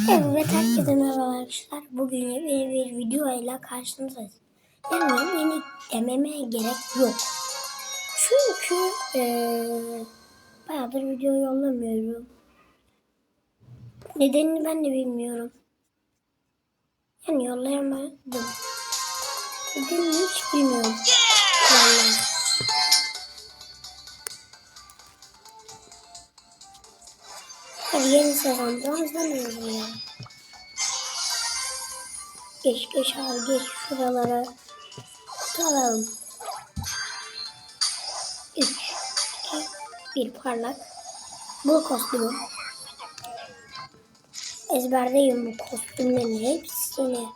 Evet herkese merhaba arkadaşlar. Bugün yeni bir video ile karşınızdayız. Yani yeni dememe gerek yok. Çünkü eee bayağıdır video yollamıyorum. Nedenini ben de bilmiyorum. Yani yollayamadım. Nedenini hiç bilmiyorum. Sezon birazdan ya. Geç geç abi geç şuralara. Tutalım. 3, 2, 1 parlak. Bu kostümü. Ezberdeyim bu kostümlerin hepsini.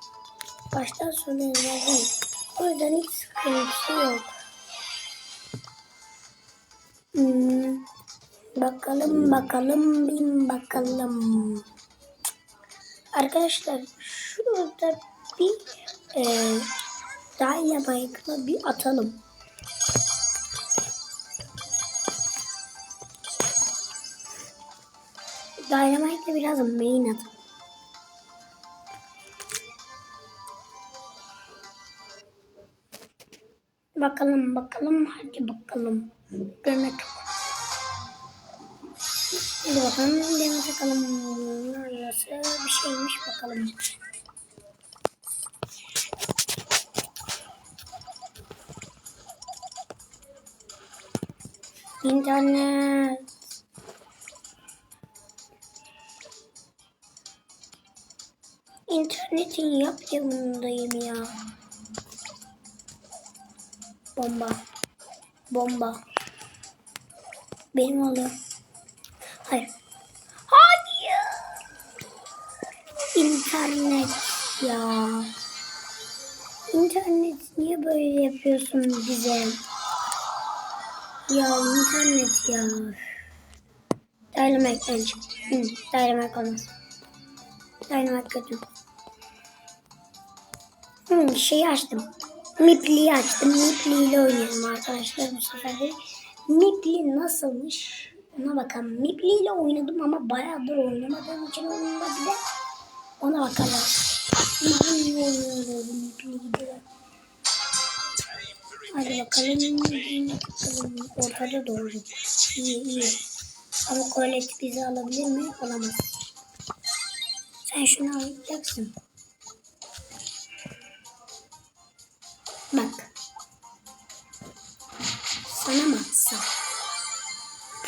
Baştan sona ezberdeyim. O hiç sıkıntısı yok. Hmm. Bakalım bakalım bin bakalım. Arkadaşlar şurada bir e, Dynamite'la bir atalım. Dynamite'la biraz main atalım. Bakalım bakalım hadi bakalım. Demet Hadi bakalım Demet bakalım. Nasıl bir şeymiş bakalım. İnternet. İnternetin yap yanındayım ya. Bomba. Bomba. Benim oluyor. Hayır. Hayır. İnternet ya. İnternet niye böyle yapıyorsun bize? Ya internet ya. Dynamite bence. Hı, Dynamite olmaz. Dynamite kötü. Hı, şeyi açtım. Mipli'yi açtım. Mipli ile oynayalım arkadaşlar bu sefer de. Mipli nasılmış? Ona bakalım. Mipli ile oynadım ama bayağıdır oynamadığım için onunla bile ona bakalım. Mipli ile oynuyorum. Mipli gidiyor. Hadi bakalım. bakalım. Ortada doğru. İyi iyi. Ama kolet bizi alabilir mi? Alamaz. Sen şunu alacaksın. Bak. Sana mı atsam?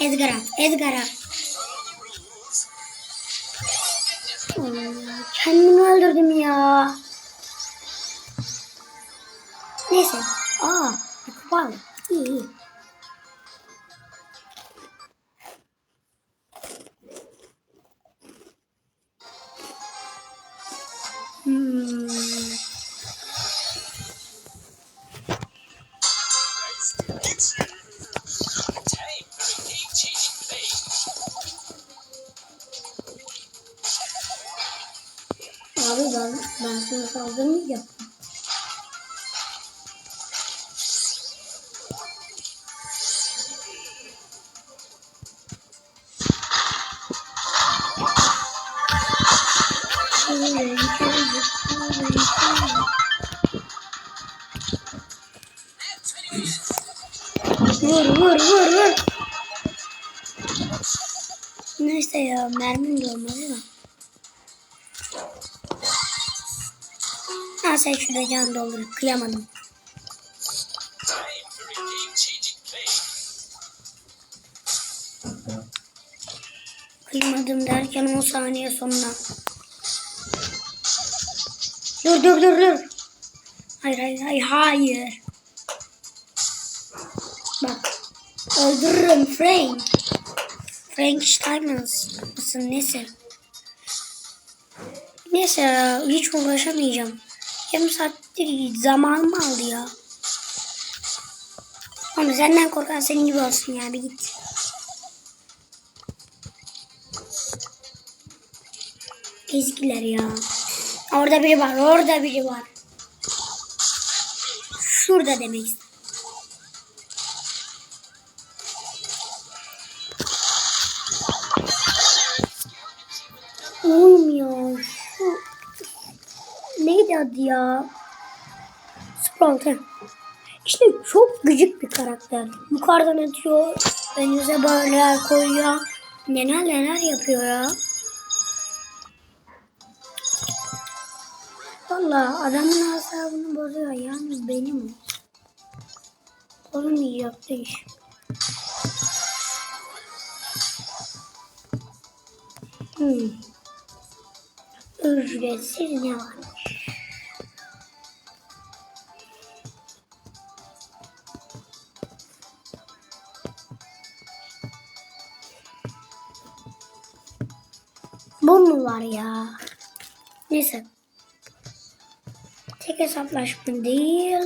Edgar at. Edgar at. Hmm, Kendimi öldürdüm ya. Neyse. Aa, bir kupa aldım. İyi iyi. Hmm. Vur vur. Neyse ya mermim de olmadı da. Ha sen şurada can doldur. Kıyamadım. Kıymadım derken 10 saniye sonra. Dur dur dur dur. Hayır hayır hayır hayır. Öldürürüm Frank. Frankenstein mısın neyse. Neyse ya, hiç uğraşamayacağım. Yarım saattir zamanımı aldı ya. Ama senden korkan senin gibi olsun ya bir git. Ezgiler ya. Orada biri var, orada biri var. Şurada demek istedim. Neydi adı ya? Sprout. he. İşte çok gıcık bir karakter. Yukarıdan atıyor. Önünüze böyle koyuyor. Neler neler yapıyor ya. Valla adamın asabını bozuyor. Yalnız benim o. Olmayacaktı iş. Hmm. Ücretsiz ne varmış? Var ya? Neyse. Tek hesaplaşma değil.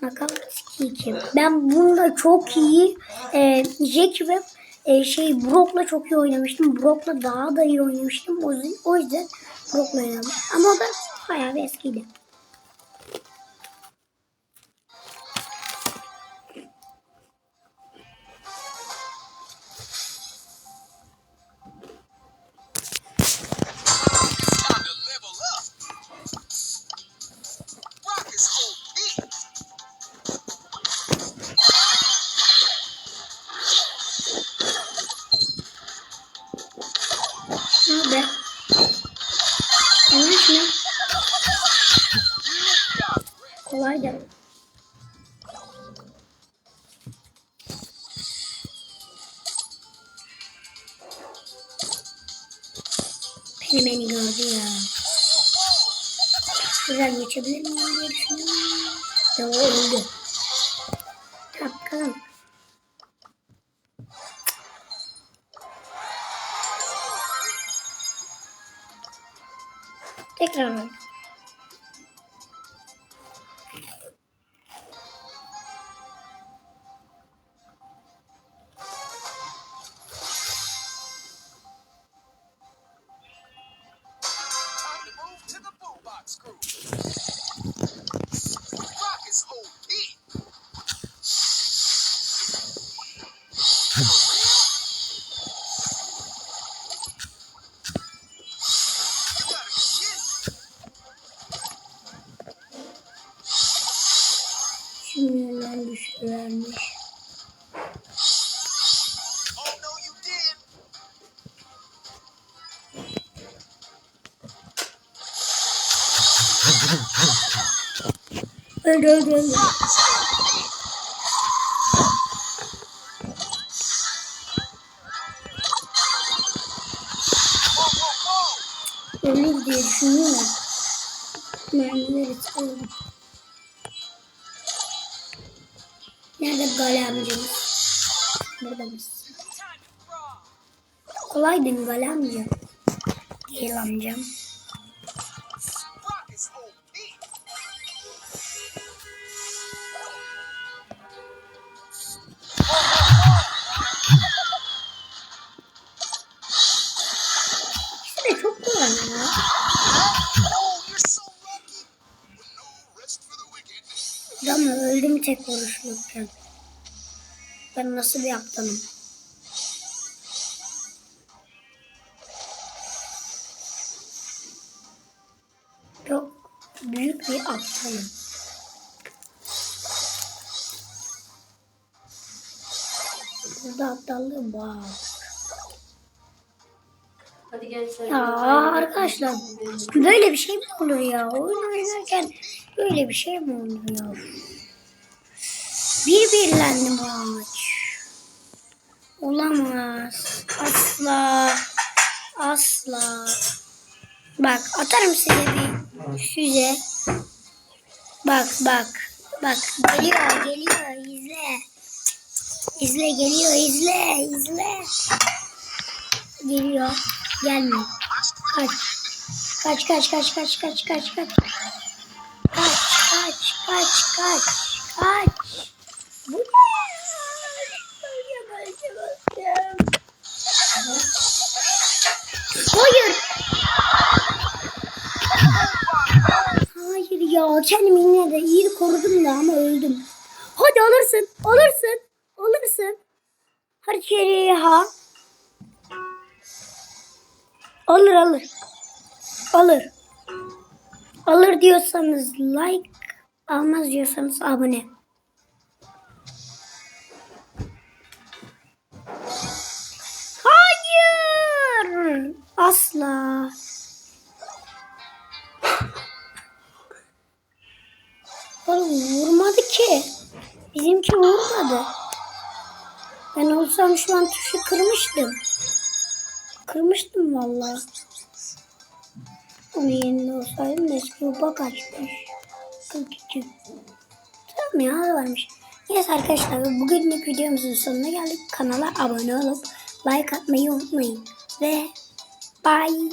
Knockout 2. Ben bunda çok iyi e, Jack ve e, şey Brock'la çok iyi oynamıştım. Brock'la daha da iyi oynamıştım. O, yüzden- o yüzden Brock'la oynadım. Ama o da bayağı bir eskiydi. Da. Beni beni gördü ya. Şuradan geçebilir miyim diye düşündüm. Ya öldü. Bakalım. Tekrar öldü. Şimdiden did. Öldü öldü öldü. Mermileri sıkıldı. Nerede Gali amcamız? Burada mısın? Kolaydın amca. Gel amcam. Öldüm tek vuruşluktan. Ben nasıl bir aptalım. Çok büyük bir aptalım. Burada aptallığım var. Hadi sen. Ya arkadaşlar böyle bir şey mi olur ya? Oyun oynarken böyle bir şey mi olur ya? Birlendi maç. Olamaz. Asla. Asla. Bak atarım size bir füze. Bak bak. Bak geliyor geliyor izle. İzle geliyor izle izle. Geliyor. Gelmiyor. Kaç. Kaç kaç kaç kaç kaç kaç kaç. Kaç kaç kaç kaç kaç. Ya kendimi yine de iyi korudum da ama öldüm. Hadi alırsın alırsın alırsın. Hadi ha. Alır alır. Alır. Alır diyorsanız like, almaz diyorsanız abone. Hayır. Asla. Oğlum vurmadı ki. Bizimki vurmadı. Ben olsam şu an tuşu kırmıştım. Kırmıştım vallahi. Onun yerinde olsaydım da eski upa kaçmış. 42. Tamam ya varmış. Neyse arkadaşlar bugünlük videomuzun sonuna geldik. Kanala abone olup like atmayı unutmayın. Ve bye.